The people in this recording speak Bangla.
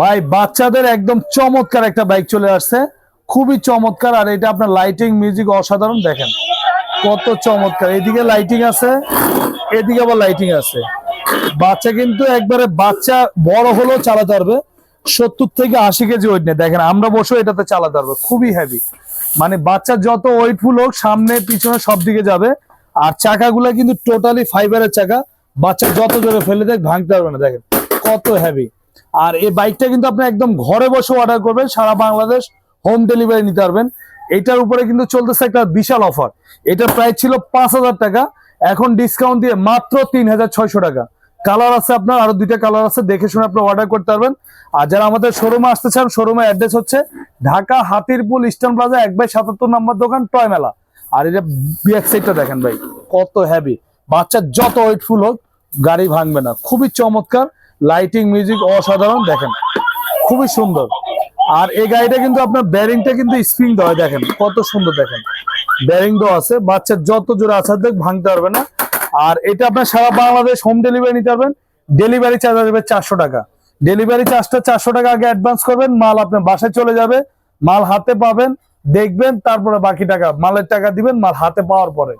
ভাই, বাচ্চাদের একদম চমৎকার একটা বাইক চলে আসছে। খুবই চমৎকার, আর এটা আপনার লাইটিং মিউজিক অসাধারণ, দেখেন। কত চমৎকার। এদিকে লাইটিং আছে, এদিকে আবার লাইটিং আছে। বাচ্চা কিন্তু একবারে বাচ্চা বড় হলেও চালাতে পারবে। সত্তর থেকে আশি কেজি ওয়েট নেই দেখেন, আমরা বসে এটাতে চালাতে পারব। খুবই হেভি মানে বাচ্চা যত ওয়েটফুল হোক, সামনে, পিছনে সব দিকে যাবে। আর চাকাগুলো কিন্তু টোটালি ফাইবারের চাকা। বাচ্চা যত জোরে ফেলে দেখ, ভাঙতে পারবে না। দেখেন, কত হেভি আর এই বাইকটা কিন্তু আপনি একদম ঘরে বসে অর্ডার করবেন, সারা বাংলাদেশ হোম ডেলিভারি নিতে পারবেন। এটার উপরে কিন্তু চলতেছে একটা বিশাল অফার এটা প্রাইস ছিল পাঁচ হাজার টাকা, এখন ডিসকাউন্ট দিয়ে মাত্র তিন হাজার ছয়শো টাকা। কালার আছে আপনার, আরও দুইটা কালার আছে, দেখে শুনে আপনি অর্ডার করতে পারবেন। আর যারা আমাদের শোরুমে আসতে চান শোরুমের অ্যাড্রেস হচ্ছে ঢাকা হাতিরপুল ইস্টার্ন প্লাজা এক বাই সাতাত্তর নম্বর দোকান, টয় মেলা। আর এটা ব্যাক সাইডটা দেখেন ভাই, কত হেভি বাচ্চার যত ওয়েটফুল হোক, গাড়ি ভাঙবে না। খুবই চমৎকার। লাইটিং মিউজিক অসাধারণ, দেখেন। খুবই সুন্দর। আর এই গাড়িটা কিন্তু আপনার ব্যারিংটা কিন্তু স্প্রিং দেওয়া দেখেন। কত সুন্দর, দেখেন। ব্যারিং দেওয়া আছে বাচ্চার যত জোরে আসার দেখ, ভাঙতে পারবে না। আর এটা আপনার সারা বাংলাদেশ হোম ডেলিভারি নিতে পারবেন। ডেলিভারি চার্জ আসবে চারশো টাকা। ডেলিভারি চার্জটা চারশো টাকা আগে অ্যাডভান্স করবেন, মাল আপনার বাসায় চলে যাবে। মাল হাতে পাবেন, দেখবেন, তারপরে বাকি টাকা, মালের টাকা দিবেন, মাল হাতে পাওয়ার পরে।